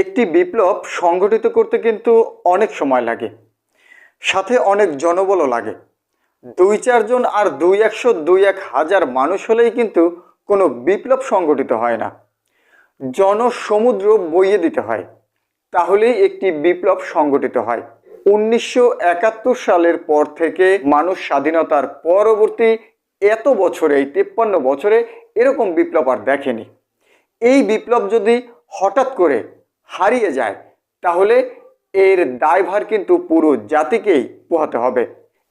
একটি বিপ্লব সংগঠিত করতে কিন্তু অনেক সময় লাগে। সাথে অনেক জনবলও লাগে। দুই চারজন আর দুই একশো দুই এক হাজার মানুষ হলেই কিন্তু কোনো বিপ্লব সংগঠিত হয় না। জনসমুদ্র বইয়ে দিতে হয়। তাহলেই একটি বিপ্লব সংগঠিত হয়। উনিশশো একাত্তর সালের পর থেকে মানুষ স্বাধীনতার পরবর্তী এত বছরে, এই তেপ্পান্ন বছরে এরকম বিপ্লব আর দেখেনি। এই বিপ্লব যদি হঠাৎ করে হারিয়ে যায়, তাহলে এর দায়ভার কিন্তু পুরো জাতিকেই পোহাতে হবে।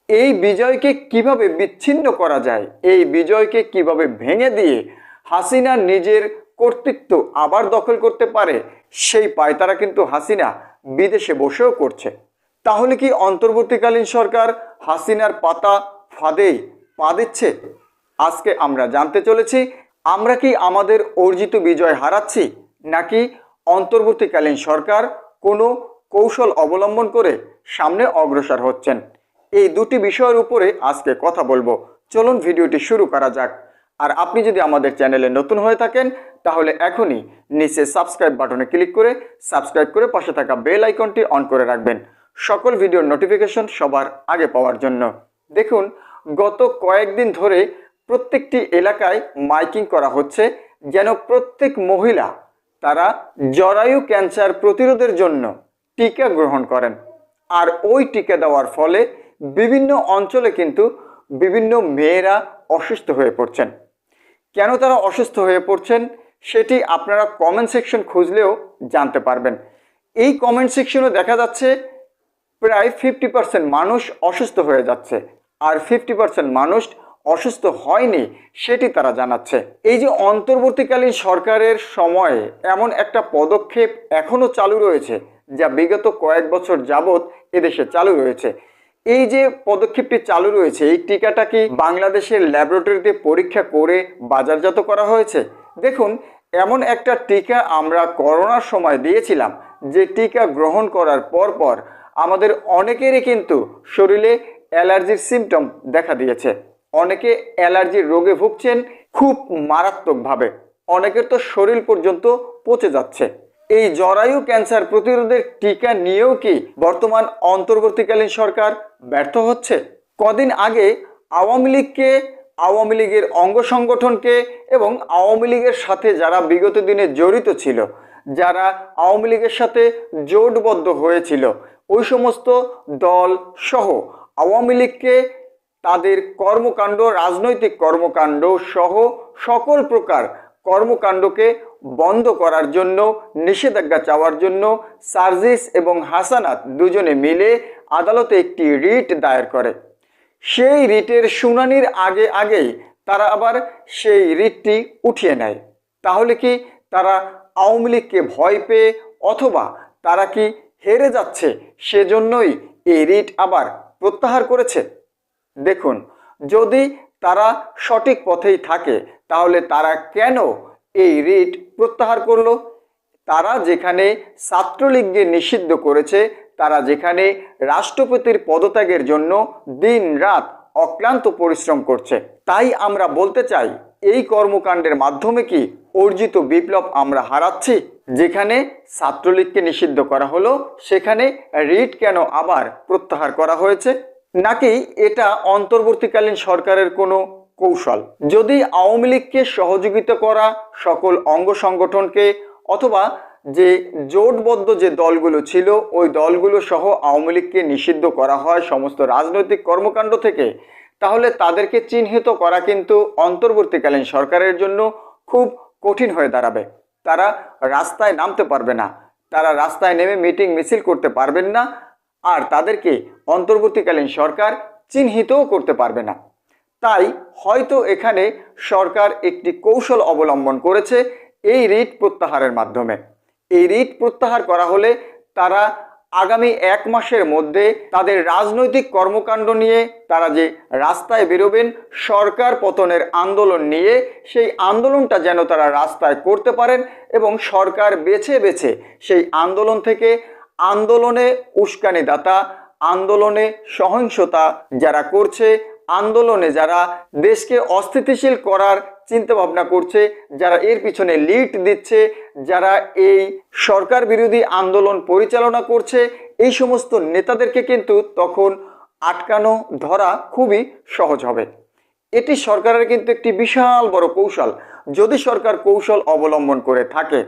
এই বিজয়কে কীভাবে বিচ্ছিন্ন করা যায়, এই বিজয়কে কীভাবে ভেঙে দিয়ে হাসিনা নিজের কর্তৃত্ব আবার দখল করতে পারে, সেই পায়তারা কিন্তু হাসিনা বিদেশে বসেও করছে। তাহলে কি অন্তর্বর্তীকালীন সরকার হাসিনার পাতা ফাঁদেই পা দিচ্ছে? আজকে আমরা জানতে চলেছি, আমরা কি আমাদের অর্জিত বিজয় হারাচ্ছি, নাকি অন্তর্বর্তীকালীন সরকার কোনো কৌশল অবলম্বন করে সামনে অগ্রসর হচ্ছেন। এই দুটি বিষয়ের উপরে আজকে কথা বলব। চলুন ভিডিওটি শুরু করা যাক। আর আপনি যদি আমাদের চ্যানেলে নতুন হয়ে থাকেন, তাহলে এখনই নিচে সাবস্ক্রাইব বাটনে ক্লিক করে সাবস্ক্রাইব করে পাশে থাকা বেল আইকনটি অন করে রাখবেন। সকল ভিডিওর নোটিফিকেশন সবার আগে পাওয়ার জন্য। দেখুন, গত কয়েকদিন ধরে প্রত্যেকটি এলাকায় মাইকিং করা হচ্ছে, যেন প্রত্যেক মহিলা তারা জরায়ু ক্যান্সার প্রতিরোধের জন্য টিকা গ্রহণ করেন। আর ওই টিকা দেওয়ার ফলে বিভিন্ন অঞ্চলে কিন্তু বিভিন্ন মেয়েরা অসুস্থ হয়ে পড়ছেন। কেন তারা অসুস্থ হয়ে পড়ছেন সেটি আপনারা কমেন্ট সেকশন খুঁজলেও জানতে পারবেন। এই কমেন্ট সেকশনে দেখা যাচ্ছে প্রায় ফিফটি পার্সেন্ট মানুষ অসুস্থ হয়ে যাচ্ছে। আর ফিফটি পার্সেন্ট মানুষ অসুস্থ হয়নি, সেটি তারা জানাচ্ছে। এই যে অন্তর্বর্তীকালীন সরকারের সময়ে এমন একটা পদক্ষেপ এখনও চালু রয়েছে, যা বিগত কয়েক বছর যাবৎ এদেশে চালু রয়েছে। এই যে পদক্ষেপটি চালু রয়েছে, এই টিকাটা কি বাংলাদেশের ল্যাবরেটরিতে পরীক্ষা করে বাজারজাত করা হয়েছে? দেখুন, এমন একটা টিকা আমরা করোনার সময় দিয়েছিলাম, যে টিকা গ্রহণ করার পর পর আমাদের অনেকেরই কিন্তু শরীরে অ্যালার্জির সিমটম দেখা দিয়েছে। অনেকে অ্যালার্জির রোগে ভুগছেন খুব মারাত্মকভাবে। অনেকের তো শরীর পর্যন্ত পচে যাচ্ছে। এই জরায়ু ক্যান্সার প্রতিরোধের টিকা নিয়েও কি বর্তমান অন্তর্বর্তীকালীন সরকার ব্যর্থ হচ্ছে? কদিন আগে আওয়ামী লীগকে, আওয়ামী লীগের অঙ্গ সংগঠনকে এবং আওয়ামী লীগের সাথে যারা বিগত দিনে জড়িত ছিল, যারা আওয়ামী লীগের সাথে জোটবদ্ধ হয়েছিল, ওই সমস্ত দল সহ আওয়ামী লীগকে তাদের কর্মকাণ্ড, রাজনৈতিক কর্মকাণ্ড সহ সকল প্রকার কর্মকাণ্ডকে বন্ধ করার জন্য, নিষেধাজ্ঞা চাওয়ার জন্য সার্জিস এবং হাসানাত দুজনে মিলে আদালতে একটি রিট দায়ের করে। সেই রিটের শুনানির আগে আগেই তারা আবার সেই রিটটি উঠিয়ে নেয়। তাহলে কি তারা আওয়ামী লীগকে ভয় পেয়ে অথবা তারা কি হেরে যাচ্ছে সেজন্যই এই রিট আবার প্রত্যাহার করেছে? দেখুন, যদি তারা সঠিক পথেই থাকে, তাহলে তারা কেন এই রিট প্রত্যাহার করল? তারা যেখানে ছাত্রলীগকে নিষিদ্ধ করেছে, তারা যেখানে রাষ্ট্রপতির পদত্যাগের জন্য দিন রাত অক্লান্ত পরিশ্রম করছে। তাই আমরা বলতে চাই, এই কর্মকাণ্ডের মাধ্যমে কি অর্জিত বিপ্লব আমরা হারাচ্ছি? যেখানে ছাত্রলীগকে নিষিদ্ধ করা হলো, সেখানে রিট কেন আবার প্রত্যাহার করা হয়েছে? নাকি এটা অন্তর্বর্তীকালীন সরকারের কোনো কৌশল? যদি আওয়ামী লীগকে সহযোগিতা করা সকল অঙ্গ সংগঠনকে অথবা যে জোটবদ্ধ যে দলগুলো ছিল, ওই দলগুলো সহ আওয়ামী লীগকে নিষিদ্ধ করা হয় সমস্ত রাজনৈতিক কর্মকাণ্ড থেকে, তাহলে তাদেরকে চিহ্নিত করা কিন্তু অন্তর্বর্তীকালীন সরকারের জন্য খুব কঠিন হয়ে দাঁড়াবে। তারা রাস্তায় নামতে পারবে না। তারা রাস্তায় নেমে মিটিং মিছিল করতে পারবেন না। আর তাদেরকে অন্তর্বর্তীকালীন সরকার চিহ্নিতও করতে পারবে না। তাই হয়তো এখানে সরকার একটি কৌশল অবলম্বন করেছে এই রিট প্রত্যাহারের মাধ্যমে। এই রিট প্রত্যাহার করা হলে তারা আগামী এক মাসের মধ্যে তাদের রাজনৈতিক কর্মকাণ্ড নিয়ে, তারা যে রাস্তায় বেরোবেন, সরকার পতনের আন্দোলন নিয়ে সেই আন্দোলনটা যেন তারা রাস্তায় করতে পারেন এবং সরকার বেছে বেছে সেই আন্দোলন থেকে আন্দোলনে উস্কানিদাতা আন্দোলনে সহিংসতা যারা করছে, আন্দোলনে যারা দেশকে অস্থিতিশীল করার চিন্তা ভাবনা করছে, যারা এর পিছনে লিড দিচ্ছে, যারা এই সরকার বিরোধী আন্দোলন পরিচালনা করছে, এই সমস্ত নেতাদেরকে কিন্তু তখন আটকানো ধরা খুবই সহজ হবে। এটি সরকারের কিন্তু একটি বিশাল বড় কৌশল। যদি সরকার কৌশল অবলম্বন করে থাকে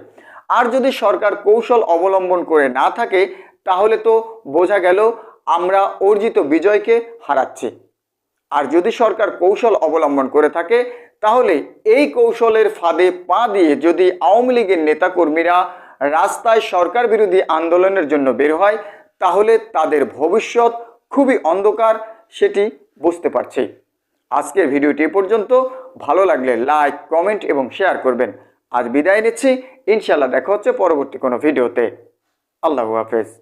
আর যদি সরকার কৌশল অবলম্বন করে না থাকে, তাহলে তো বোঝা গেল আমরা অর্জিত বিজয়কে হারাচ্ছি। আর যদি সরকার কৌশল অবলম্বন করে থাকে, তাহলে এই কৌশলের ফাঁদে পা দিয়ে যদি আওয়ামী লীগের নেতাকর্মীরা রাস্তায় সরকার বিরোধী আন্দোলনের জন্য বের হয়, তাহলে তাদের ভবিষ্যৎ খুবই অন্ধকার, সেটি বুঝতে পারছি। আজকের ভিডিওটি পর্যন্ত। ভালো লাগলে লাইক, কমেন্ট এবং শেয়ার করবেন। আজ বিদায় নিচ্ছি। ইনশাল্লাহ দেখা হচ্ছে পরবর্তী কোনো ভিডিওতে। আল্লাহ হাফেজ।